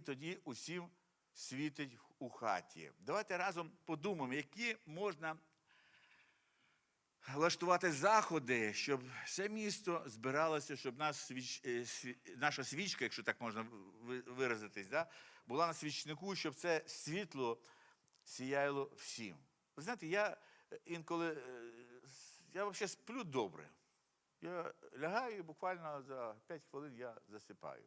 він тоді усім світить у хаті. Давайте разом подумаємо, які можна влаштувати заходи, щоб все місто збиралося, щоб наш свіч, е, наша свічка, якщо так можна виразитись, да, була на свічнику, щоб це світло сіяло всім. Ви знаєте, я е, інколи е, я взагалі сплю добре. Я лягаю і буквально за 5 хвилин я засипаю.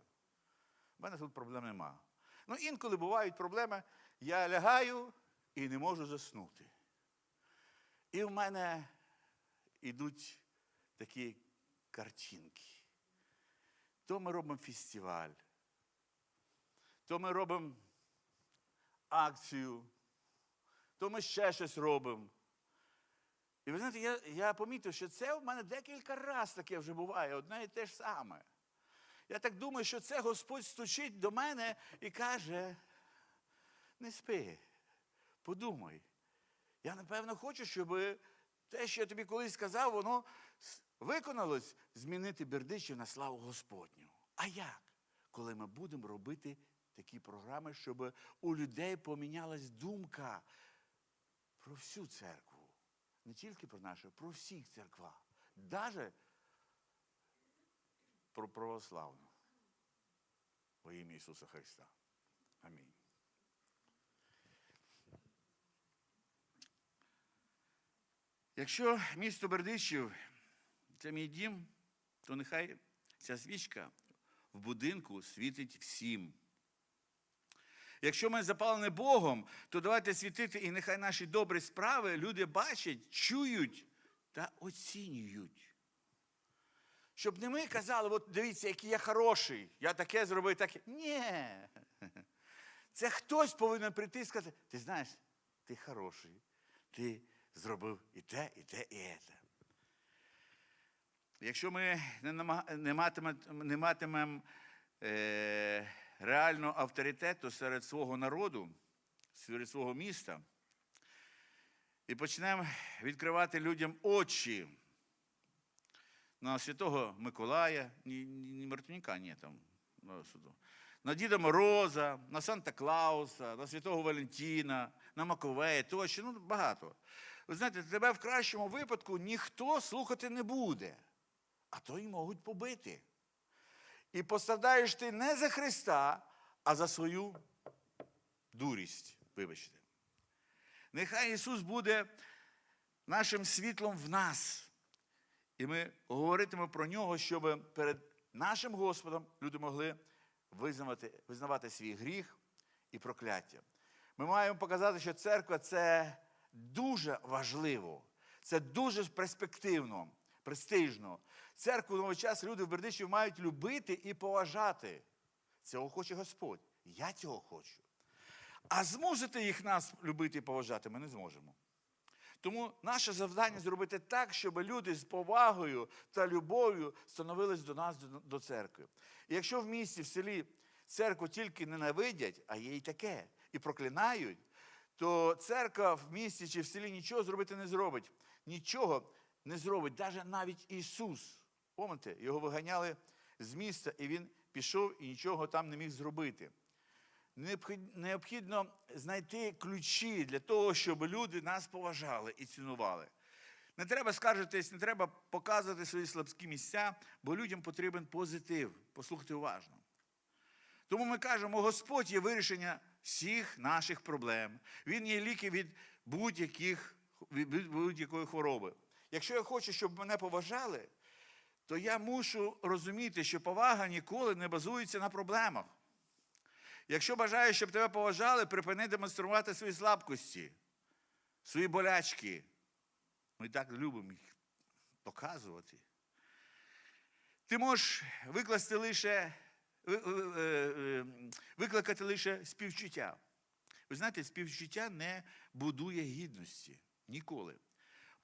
У мене тут проблем нема. Ну, інколи бувають проблеми, я лягаю і не можу заснути. І в мене йдуть такі картинки. То ми робимо фестиваль, то ми робимо акцію, то ми ще щось робимо. І ви знаєте, я, я помітив, що це в мене декілька разів таке вже буває, одне і те ж саме. Я так думаю, що це Господь стучить до мене і каже: не спи, подумай. Я напевно хочу, щоб те, що я тобі колись сказав, воно виконалось змінити бердичів на славу Господню. А як? Коли ми будемо робити такі програми, щоб у людей помінялась думка про всю церкву. Не тільки про нашу, про всіх церква. Навіть про православну. Во ім'я Ісуса Христа. Амінь. Якщо місто Бердичів це мій дім, то нехай ця свічка в будинку світить всім. Якщо ми запалені Богом, то давайте світити, і нехай наші добрі справи люди бачать, чують та оцінюють. Щоб не ми казали, от дивіться, який я хороший, я таке зробив, таке. Ні. Це хтось повинен прийти і сказати, ти знаєш, ти хороший, ти зробив і те, і те, і те. Якщо ми не, матимемо, не матимемо е, реального авторитету серед свого народу, серед свого міста, і почнемо відкривати людям очі на святого Миколая, ні, ні Мартинюка, ні там, на суду. На Діда Мороза, на Санта Клауса, на Святого Валентина, на Маковея, тощо, ну багато. Ви знаєте, тебе в кращому випадку ніхто слухати не буде, а то й можуть побити. І пострадаєш ти не за Христа, а за свою дурість. Вибачте. Нехай Ісус буде нашим світлом в нас. І ми говоритимемо про нього, щоб перед нашим Господом люди могли визнавати, визнавати свій гріх і прокляття. Ми маємо показати, що церква це дуже важливо, це дуже перспективно, престижно. Церкву новий час люди в Бердичеві мають любити і поважати. Цього хоче Господь. Я цього хочу. А змусити їх нас любити і поважати ми не зможемо. Тому наше завдання зробити так, щоб люди з повагою та любов'ю становились до нас, до, церкви. І якщо в місті, в селі церкву тільки ненавидять, а є і таке, і проклинають, то церква в місті чи в селі нічого зробити не зробить. Нічого не зробить, навіть навіть Ісус. Пам'ятаєте, його виганяли з міста, і він пішов і нічого там не міг зробити. Необхід- Необхідно знайти ключі для того, щоб люди нас поважали і цінували. Не треба скаржитись, не треба показувати свої слабкі місця, бо людям потрібен позитив. Послухайте уважно. Тому ми кажемо, Господь є вирішення всіх наших проблем. Він є ліки від будь-яких від будь-якої хвороби. Якщо я хочу, щоб мене поважали, то я мушу розуміти, що повага ніколи не базується на проблемах. Якщо бажаєш, щоб тебе поважали, припини демонструвати свої слабкості, свої болячки. Ми так любимо їх показувати. Ти можеш викласти лише, е, е, викликати лише співчуття. Ви знаєте, співчуття не будує гідності ніколи.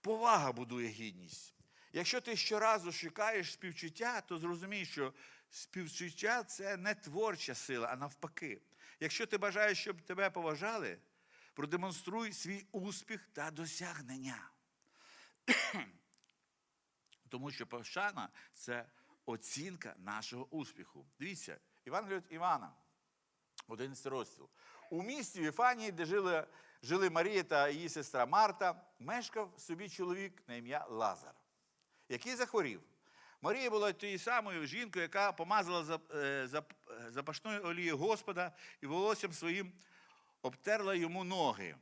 Повага будує гідність. Якщо ти щоразу шукаєш співчуття, то зрозумій, що співчуття це не творча сила, а навпаки. Якщо ти бажаєш, щоб тебе поважали, продемонструй свій успіх та досягнення. Тому що пошана це оцінка нашого успіху. Дивіться, Івангеліє від Івана, 11 розділ. У місті Віфанії, де жили, жили Марія та її сестра Марта, мешкав собі чоловік на ім'я Лазар, який захворів. Марія була тією самою жінкою, яка помазала е, е, запашною олією Господа і волоссям своїм обтерла йому ноги.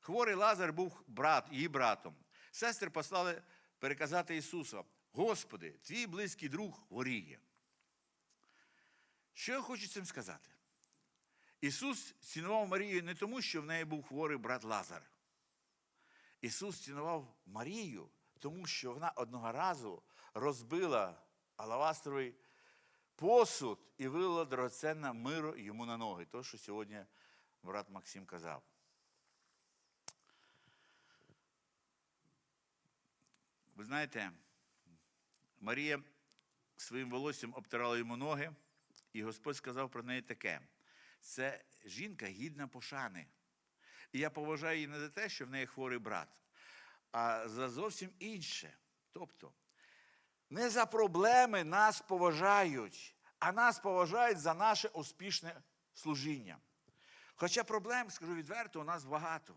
Хворий Лазар був брат, її братом. Сестри послали переказати Ісусу: Господи, твій близький друг хворіє. Що я хочу цим сказати? Ісус цінував Марію не тому, що в неї був хворий брат Лазар. Ісус цінував Марію, тому що вона одного разу розбила алавастровий посуд і вилила дорогоценне миро йому на ноги. То, що сьогодні брат Максим казав. Ви знаєте, Марія своїм волоссям обтирала йому ноги, і Господь сказав про неї таке: це жінка гідна пошани. І я поважаю її не за те, що в неї хворий брат, а за зовсім інше. Тобто, не за проблеми нас поважають, а нас поважають за наше успішне служіння. Хоча проблем, скажу відверто, у нас багато.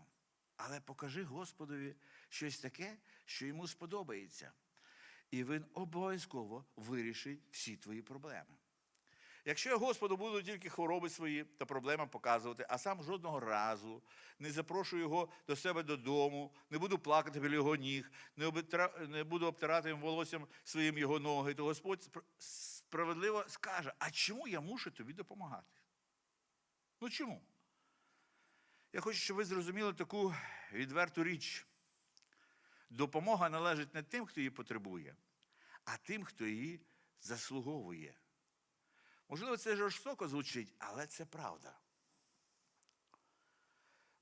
Але покажи Господові щось таке, що йому сподобається. І він обов'язково вирішить всі твої проблеми. Якщо я Господу буду тільки хвороби свої та проблеми показувати, а сам жодного разу не запрошую його до себе додому, не буду плакати біля його ніг, не, обитра- не буду обтирати їм волоссям своїм його ноги, то Господь справедливо скаже: а чому я мушу тобі допомагати? Ну чому? Я хочу, щоб ви зрозуміли таку відверту річ. Допомога належить не тим, хто її потребує, а тим, хто її заслуговує. Можливо, це жорстоко звучить, але це правда.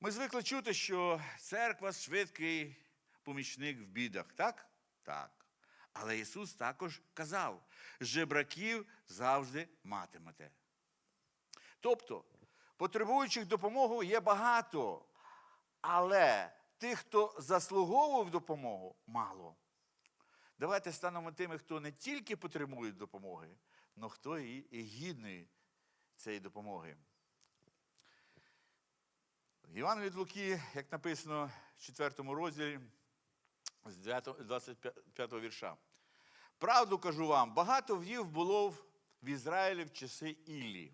Ми звикли чути, що церква швидкий помічник в бідах, так? Так. Але Ісус також казав: жебраків завжди матимете. Тобто, потребуючих допомоги є багато, але тих, хто заслуговував допомогу, мало. Давайте станемо тими, хто не тільки потребує допомоги, але хто і, гідний цієї допомоги. Іван від Луки, як написано в 4 розділі з 25 вірша. Правду кажу вам, багато вдів було в- Ізраїлі в часи Іллі,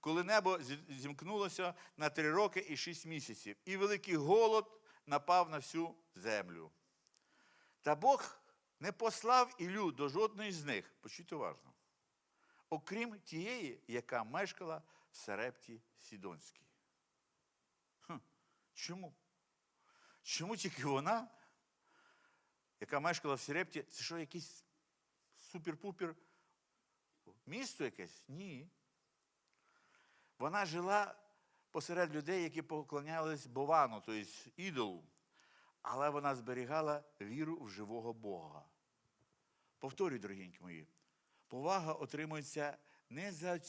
коли небо зімкнулося на три роки і шість місяців, і великий голод напав на всю землю. Та Бог не послав Ілю до жодної з них, почуйте уважно, окрім тієї, яка мешкала в Сарепті Сідонській. Хм, Чому? Чому тільки вона, яка мешкала в Сірепті, це що, якийсь супер-пупер місто якесь? Ні. Вона жила посеред людей, які поклонялись Бовану, тобто ідолу. Але вона зберігала віру в живого Бога. Повторюю, дорогенькі мої, повага отримується не за,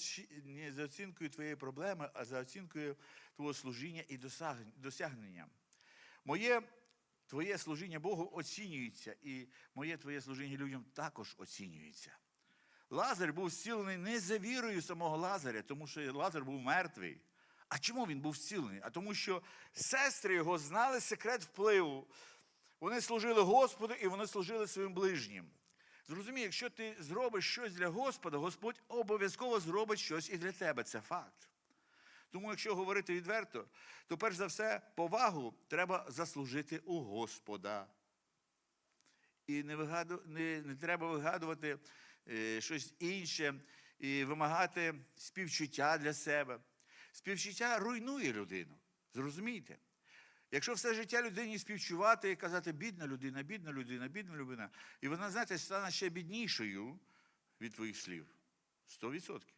не за оцінкою твоєї проблеми, а за оцінкою твого служіння і досягнення. Моє твоє служіння Богу оцінюється, і моє твоє служіння людям також оцінюється. Лазар був зцілений не за вірою самого Лазаря, тому що Лазар був мертвий. А чому він був зцілений? А тому, що сестри його знали секрет впливу. Вони служили Господу і вони служили своїм ближнім. Зрозумій, якщо ти зробиш щось для Господа, Господь обов'язково зробить щось і для тебе. Це факт. Тому, якщо говорити відверто, то перш за все повагу треба заслужити у Господа. І не, вигаду, не, не треба вигадувати е, щось інше і вимагати співчуття для себе. Співчуття руйнує людину. Зрозумійте? Якщо все життя людині співчувати і казати бідна людина, бідна людина, бідна людина, і вона, знаєте, стане ще біднішою від твоїх слів. Сто відсотків.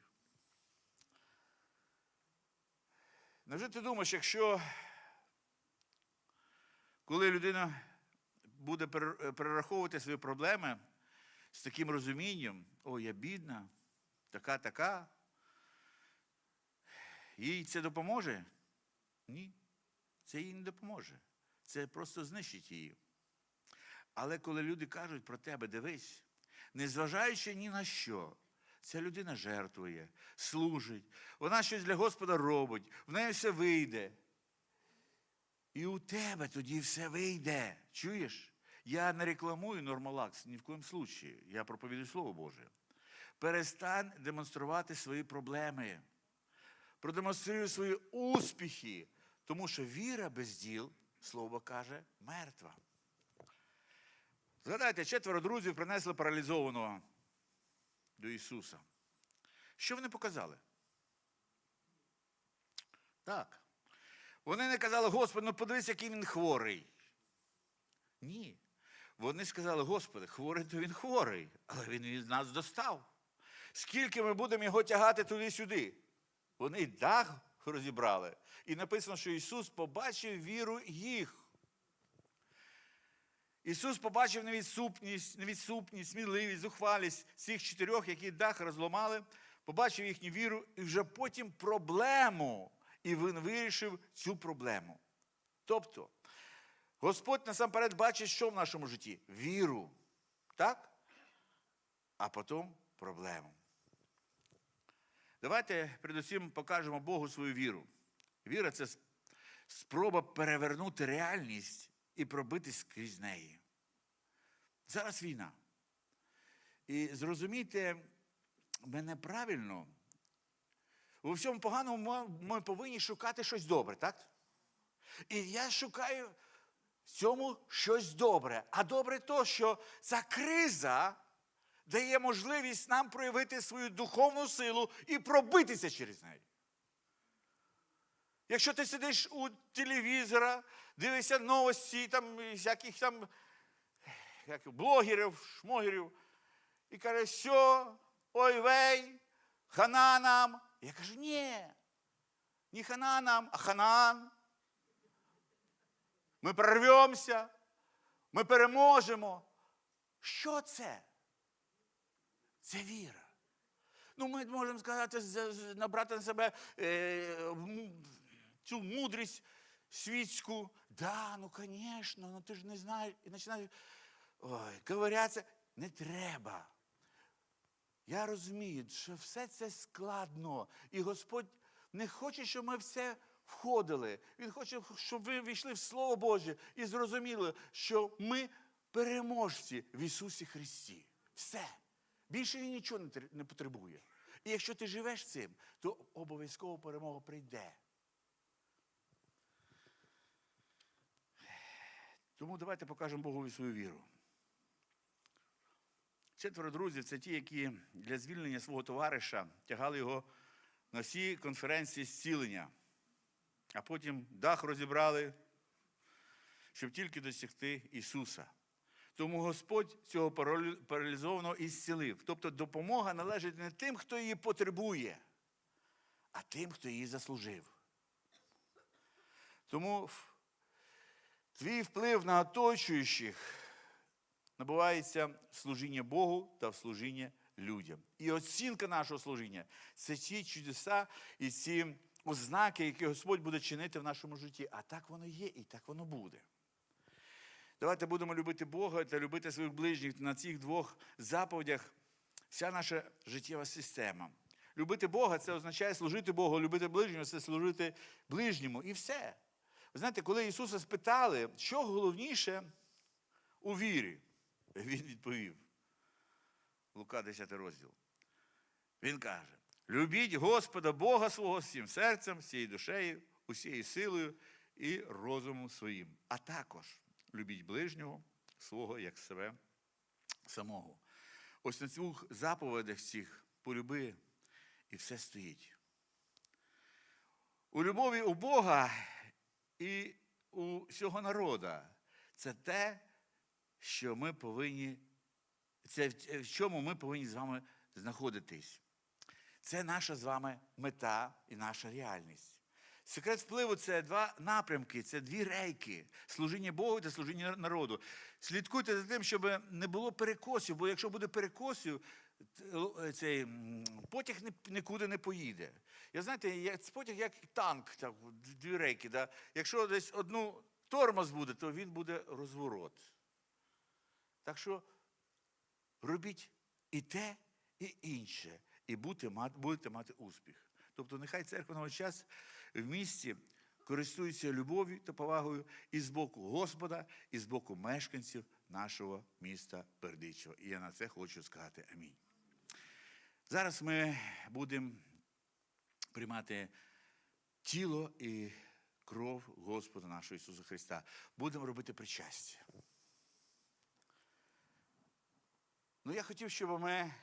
Невже ти думаєш, якщо коли людина буде перераховувати свої проблеми з таким розумінням, о, я бідна, така, така, їй це допоможе? Ні, це їй не допоможе. Це просто знищить її. Але коли люди кажуть про тебе, дивись, незважаючи ні на що, Ця людина жертвує, служить, вона щось для Господа робить, в неї все вийде. І у тебе тоді все вийде. Чуєш? Я не рекламую нормалакс ні в коїм случаї. Я проповідую Слово Боже. Перестань демонструвати свої проблеми. Продемонструй свої успіхи. Тому що віра без діл, слово каже, мертва. Згадайте, четверо друзів принесли паралізованого до Ісуса. Що вони показали? Так. Вони не казали, Господи, ну подивись, який він хворий. Ні. Вони сказали, Господи, хворий, то він хворий, але він від нас достав. Скільки ми будемо його тягати туди-сюди? Вони дах розібрали. І написано, що Ісус побачив віру їх. Ісус побачив невідступність, невідступність, сміливість, зухвалість цих чотирьох, які дах розломали, побачив їхню віру і вже потім проблему. І він вирішив цю проблему. Тобто, Господь насамперед бачить, що в нашому житті? Віру. Так? А потім проблему. Давайте передусім покажемо Богу свою віру. Віра це спроба перевернути реальність і пробитись крізь неї. Зараз війна. І зрозумійте мене правильно, у всьому поганому ми повинні шукати щось добре, так? І я шукаю в цьому щось добре. А добре то, що ця криза дає можливість нам проявити свою духовну силу і пробитися через неї. Якщо ти сидиш у телевізора, дивишся новості, там всяких там як, блогерів, шмогерів, і каже, що, ой вей, хана нам. Я кажу, ні, не хана нам, а ханан. Ми прорвемося, ми переможемо. Що це? Це віра. Ну, ми можемо сказати, набрати на себе е, цю мудрість світську. Да, ну, звісно, ну ти ж не знаєш. І починають ой, ковирятися. Не треба. Я розумію, що все це складно. І Господь не хоче, щоб ми все входили. Він хоче, щоб ви війшли в Слово Боже і зрозуміли, що ми переможці в Ісусі Христі. Все. Більше він нічого не потребує. І якщо ти живеш цим, то обов'язково перемога прийде. Тому давайте покажемо Богові свою віру. Четверо друзів це ті, які для звільнення свого товариша тягали його на всі конференції зцілення, а потім дах розібрали, щоб тільки досягти Ісуса. Тому Господь цього паралізованого і зцілив. Тобто допомога належить не тим, хто її потребує, а тим, хто її заслужив. Тому твій вплив на оточуючих набувається в служіння Богу та в служіння людям. І оцінка нашого служіння це ті чудеса і ці ознаки, які Господь буде чинити в нашому житті. А так воно є, і так воно буде. Давайте будемо любити Бога та любити своїх ближніх на цих двох заповідях. Вся наша життєва система. Любити Бога це означає служити Богу, любити ближнього це служити ближньому. І все. Ви знаєте, коли Ісуса спитали, що головніше у вірі, Він відповів. Лука 10 розділ. Він каже: любіть Господа Бога свого всім серцем, всією душею, усією силою і розумом своїм. А також любіть ближнього свого як себе самого. Ось на цих заповідях цих полюби і все стоїть. У любові у Бога і у всього народа це те, що ми повинні, це в- чому ми повинні з вами знаходитись. Це наша з вами мета і наша реальність. Секрет впливу це два напрямки, це дві рейки служіння Богу та служіння народу. Слідкуйте за тим, щоб не було перекосів, бо якщо буде перекосів, цей потяг нікуди не поїде. Я знаєте, це потяг як танк, так, дві рейки. Да? Якщо десь одну тормоз буде, то він буде розворот. Так що робіть і те, і інше. і будете мати, будете мати успіх. Тобто, нехай церква на час в місті користується любов'ю та повагою і з боку Господа, і з боку мешканців нашого міста Бердичева. І я на це хочу сказати амінь. Зараз ми будемо приймати тіло і кров Господа нашого Ісуса Христа. Будемо робити причастя. Ну, я хотів, щоб ми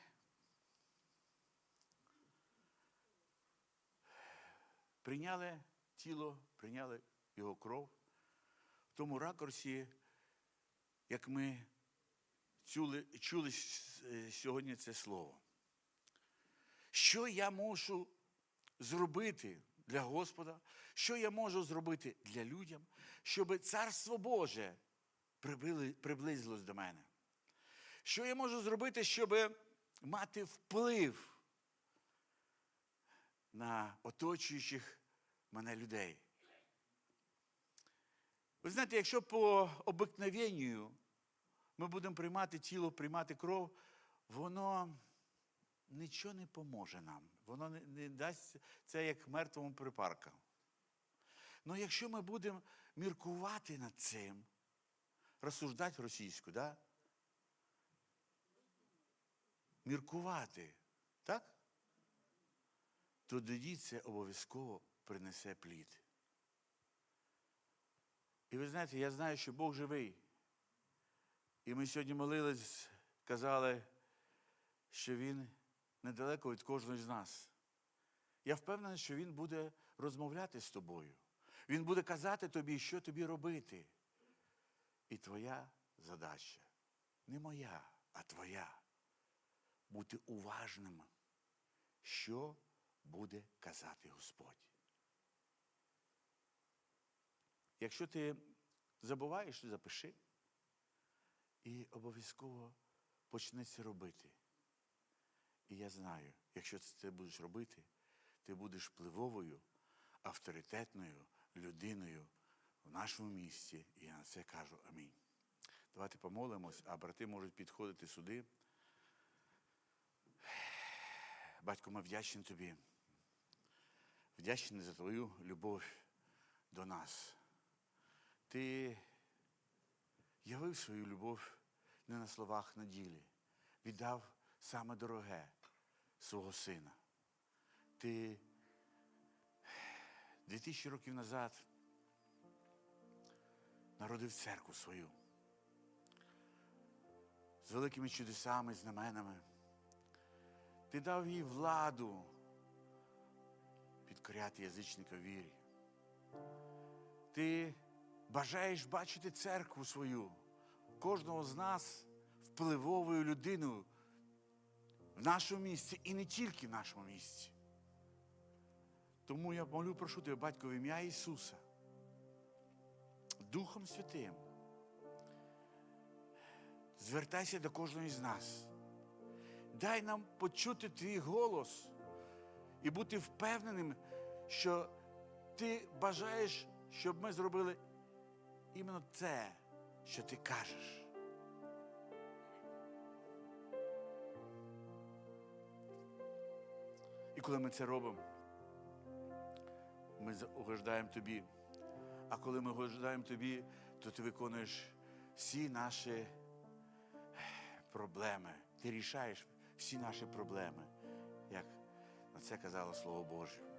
прийняли тіло, прийняли його кров в тому ракурсі, як ми чули, чули сьогодні це слово. Що я можу зробити для Господа, що я можу зробити для людям, щоб Царство Боже приблизилось до мене? Що я можу зробити, щоб мати вплив на оточуючих мене людей? Ви знаєте, якщо по обикновенню ми будемо приймати тіло, приймати кров, воно нічого не поможе нам. Воно не, не дасть це як мертвому припарка. Ну якщо ми будемо міркувати над цим, розсуждати російську, да? міркувати, так? То тоді це обов'язково принесе плід. І ви знаєте, я знаю, що Бог живий. І ми сьогодні молились, казали, що Він недалеко від кожного з нас. Я впевнений, що Він буде розмовляти з тобою. Він буде казати тобі, що тобі робити. І твоя задача не моя, а твоя. Бути уважним, що буде казати Господь. Якщо ти забуваєш, запиши і обов'язково почни це робити. І я знаю, якщо ти це будеш робити, ти будеш впливовою, авторитетною людиною в нашому місті. І я на це кажу амінь. Давайте помолимось, а брати можуть підходити сюди. Батько, ми вдячні тобі. Вдячні за твою любов до нас. Ти явив свою любов не на словах, на ділі. Віддав саме дороге свого сина. Ти дві тисячі років назад народив церкву свою з великими чудесами, знаменами. Ти дав їй владу підкоряти язичника вірі. Ти бажаєш бачити церкву свою, кожного з нас впливовою людиною в нашому місці і не тільки в нашому місці. Тому я молю, прошу тебе, батько, в ім'я Ісуса, Духом Святим. Звертайся до кожного з нас. Дай нам почути твій голос і бути впевненим, що ти бажаєш, щоб ми зробили іменно це, що ти кажеш. І коли ми це робимо, ми угождаємо тобі. А коли ми угождаємо тобі, то ти виконуєш всі наші проблеми. Ти рішаєш всі наші проблеми, як на це казало Слово Боже.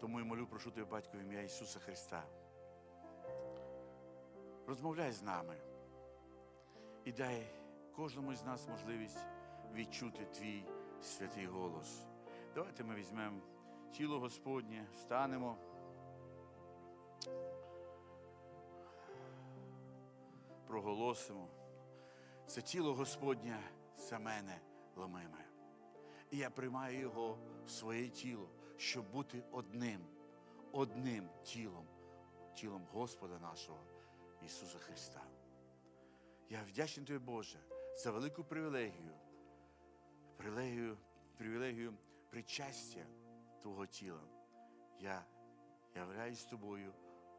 Тому я молю, прошу тебе, батько, в ім'я Ісуса Христа. Розмовляй з нами і дай кожному з нас можливість відчути твій святий голос. Давайте ми візьмемо тіло Господнє, станемо. Проголосимо. Це тіло Господнє за мене ломиме. І я приймаю його в своє тіло, щоб бути одним, одним тілом, тілом Господа нашого Ісуса Христа. Я вдячний тобі, Боже, за велику привілегію, привілегію, привілегію причастя Твого тіла. Я являюсь тобою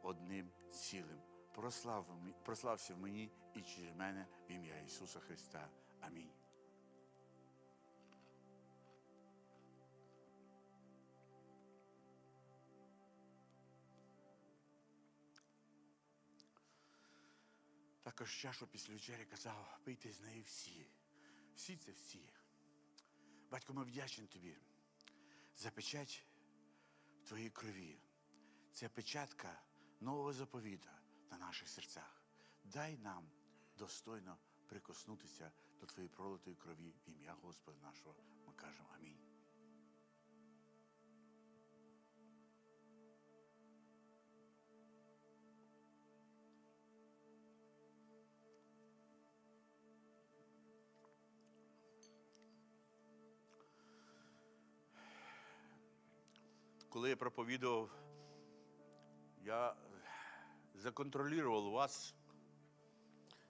одним цілим. Прослав, прослався в мені і через мене в ім'я Ісуса Христа. Амінь. Також чашу після вечері казав, пийте з неї всі. Всі це всі. Батько, ми вдячні тобі за печать твоєї крові. Це печатка нового заповіта на наших серцях. Дай нам достойно прикоснутися до твоєї пролитої крові в ім'я Господа нашого. Ми кажемо амінь. Проповідував, я законтролював вас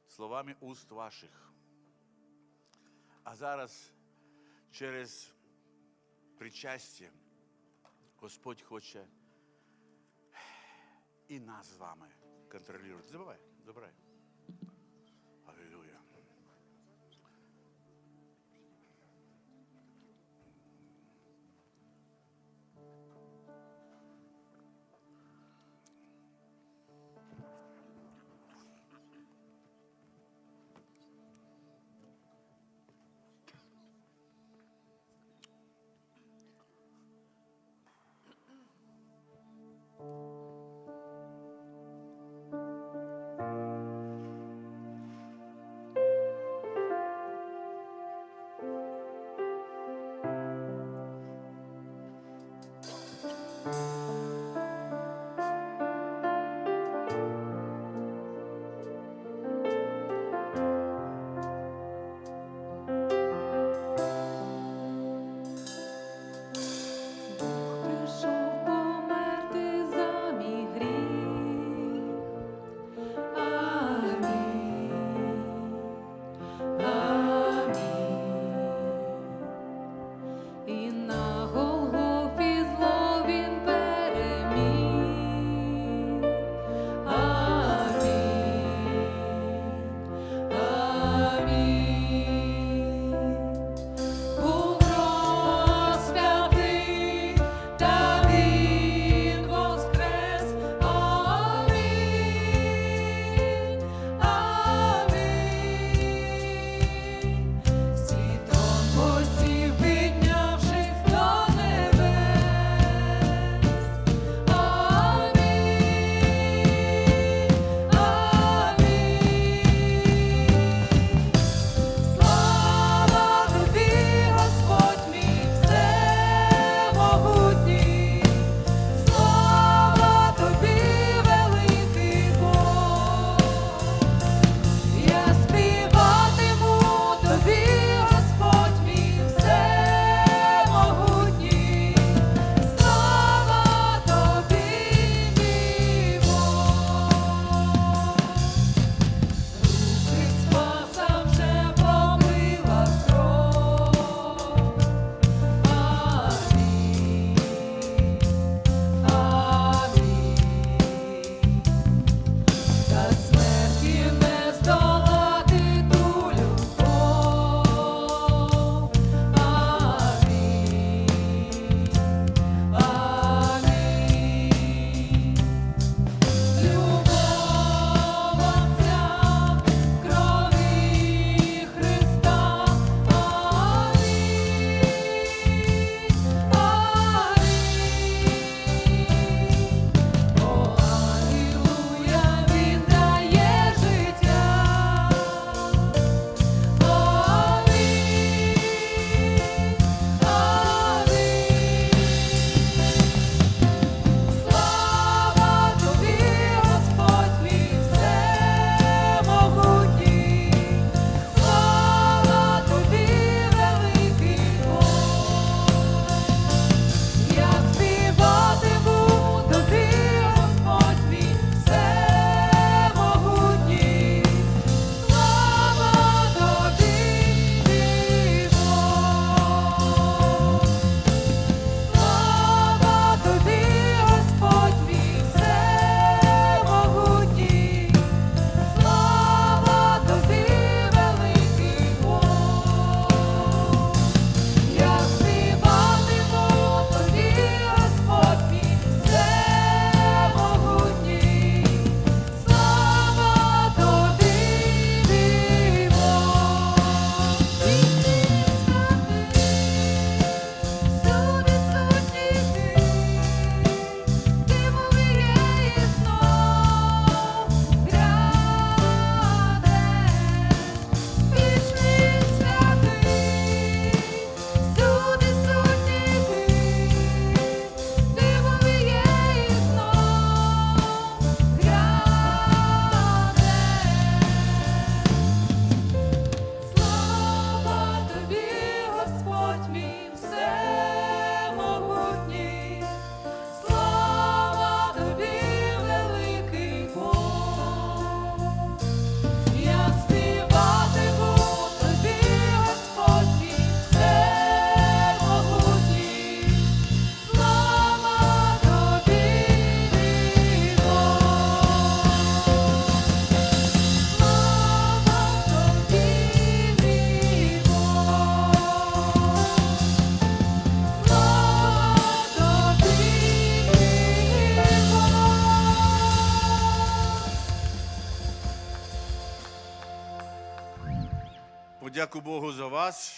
словами уст ваших. А зараз через причастя Господь хоче і нас з вами контролювати. Забувай, забирай.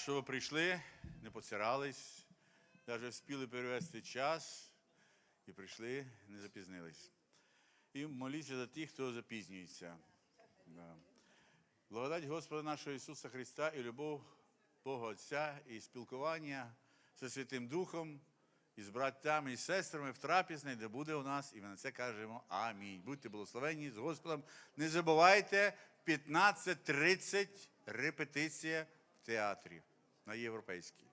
Що ви прийшли, не поцирались, навіть встигли перевести час і прийшли, не запізнились. І моліться за тих, хто запізнюється. Да. Благодать Господа нашого Ісуса Христа і любов Бога Отця, і спілкування зі Святим Духом, і з братами і сестрами в трапізній, де буде у нас, і ми на це кажемо Амінь. Будьте благословенні з Господом. Не забувайте 15.30 репетиція в театрі на європейській.